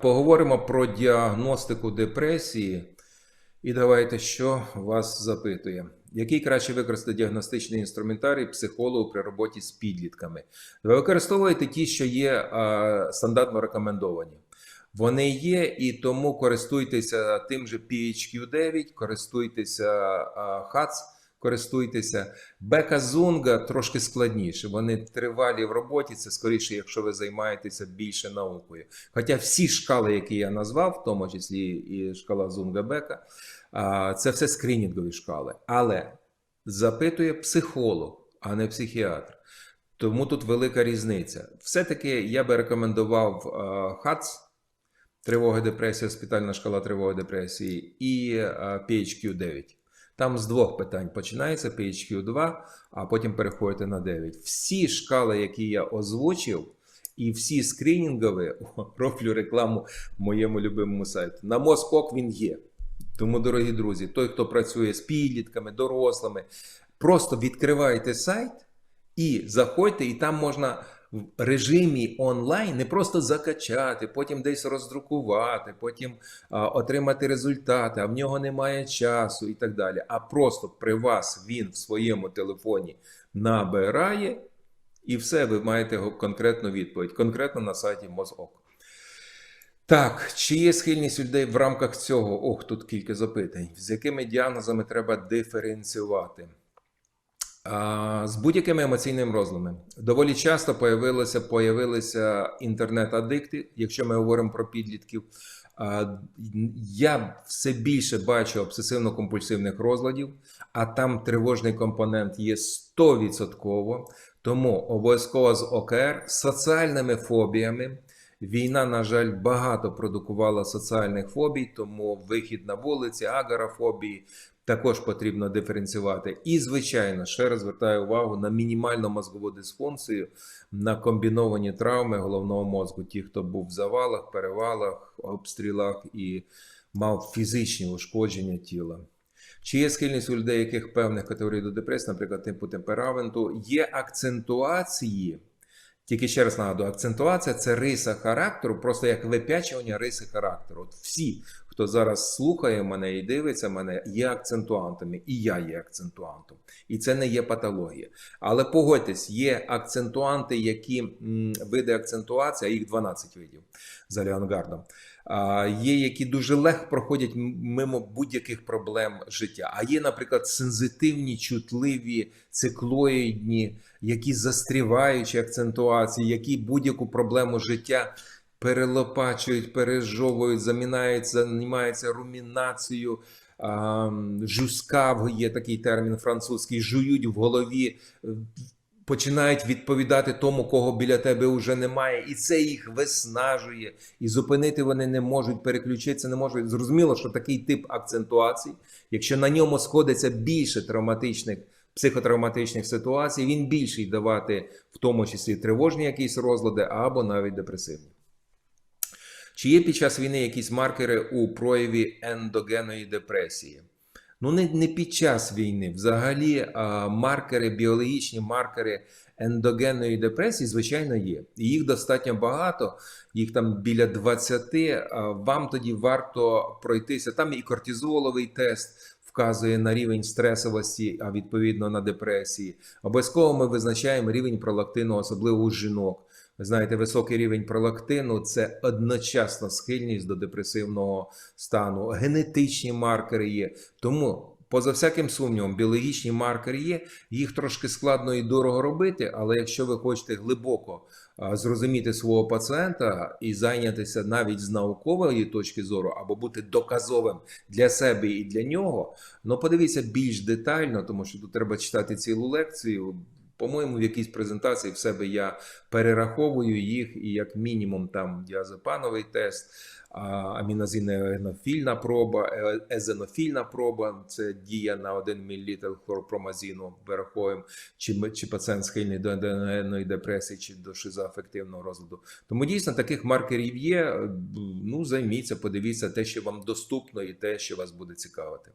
поговоримо про діагностику депресії. І давайте, що вас запитує. Який краще використати діагностичний інструментарій психологу при роботі з підлітками? Ви використовуєте ті, що є а, стандартно рекомендовані. Вони є, і тому користуйтеся тим же PHQ9, користуйтеся а, HATS, користуйтеся. Бека Зунга трошки складніше. Вони тривалі в роботі. Це скоріше, якщо ви займаєтеся більше наукою. Хоча всі шкали, які я назвав, в тому числі і шкала Зунга Бека, це все скринінгові шкали. Але запитує психолог, а не психіатр. Тому тут велика різниця. Все-таки я би рекомендував HATS, тривога депресія, госпітальна шкала тривоги депресії, і PHQ-9. Там з двох питань починається PHQ-2, а потім переходите на 9. Всі шкали, які я озвучив, і всі скринінгові, роблю рекламу моєму любимому сайту. На Москок він є. Тому, дорогі друзі, той, хто працює з підлітками, дорослими, просто відкривайте сайт і заходьте, і там можна в режимі онлайн не просто закачати, потім десь роздрукувати, потім а, отримати результати, а в нього немає часу і так далі. А просто при вас він в своєму телефоні набирає, і все, ви маєте конкретну відповідь, конкретно на сайті МОЗОК. Так, чи є схильність людей в рамках цього? Ох, тут кілька запитань. З якими діагнозами треба диференціювати? З будь-якими емоційними розладами. Доволі часто появилися, появилися інтернет-адикти, якщо ми говоримо про підлітків. Я все більше бачу обсесивно-компульсивних розладів, а там тривожний компонент є 100%. Тому обов'язково з ОКР, соціальними фобіями. Війна, на жаль, багато продукувала соціальних фобій, тому вихід на вулиці, агорафобії також потрібно диференціювати. І, звичайно, ще раз звертаю увагу на мінімальну мозгову дисфункцію, на комбіновані травми головного мозку. Ті, хто був в завалах, перевалах, обстрілах і мав фізичні ушкодження тіла. Чи є схильність у людей, яких певних категорій до депресії, наприклад, типу темпераменту, є акцентуації. Тільки ще раз нагадую, акцентуація це риса характеру, просто як вип'ячування риси характеру. От всі, хто зараз слухає мене і дивиться мене, є акцентуантами, і я є акцентуантом. І це не є патологія. Але погодьтесь, є акцентуанти, які м, види акцентуації, їх 12 видів за Леонгардом. Є, які дуже легко проходять мимо будь-яких проблем життя. А є, наприклад, сензитивні, чутливі, циклоїдні, які застріваючі акцентуації, які будь-яку проблему життя перелопачують, пережовують, замінають, займаються румінацією. Жускав є такий термін французький, жують в голові, е, починають відповідати тому, кого біля тебе вже немає, і це їх виснажує, і зупинити вони не можуть, переключитися не можуть. Зрозуміло, що такий тип акцентуацій, якщо на ньому сходиться більше травматичних. Психотравматичних ситуацій він більший давати, в тому числі тривожні якісь розлади або навіть депресивні. Чи є під час війни якісь маркери у прояві ендогенної депресії? Ну, не, не під час війни. Взагалі, а, маркери, біологічні маркери ендогенної депресії, звичайно, є. Їх достатньо багато, їх там біля 20. А Вам тоді варто пройтися. Там і кортизоловий тест вказує на рівень стресовості, а відповідно на депресії. Обов'язково ми визначаємо рівень пролактину, особливо у жінок. Ви знаєте, високий рівень пролактину це одночасна схильність до депресивного стану. Генетичні маркери є. Тому, поза всяким сумнівом, біологічні маркери є. Їх трошки складно і дорого робити, але якщо ви хочете глибоко зрозуміти свого пацієнта і зайнятися навіть з наукової точки зору, або бути доказовим для себе і для нього, ну подивіться більш детально, тому що тут треба читати цілу лекцію. По-моєму, в якійсь презентації в себе я перераховую їх, і як мінімум там діазепановий тест, а, амінозиненофільна проба, е- езенофільна проба, це дія на 1 мл хлоропромазину, вираховуємо, чи, чи пацієнт схильний до ендогенної депресії, чи до шизоафективного розладу. Тому дійсно таких маркерів є. Ну, займіться, подивіться те, що вам доступно, і те, що вас буде цікавити.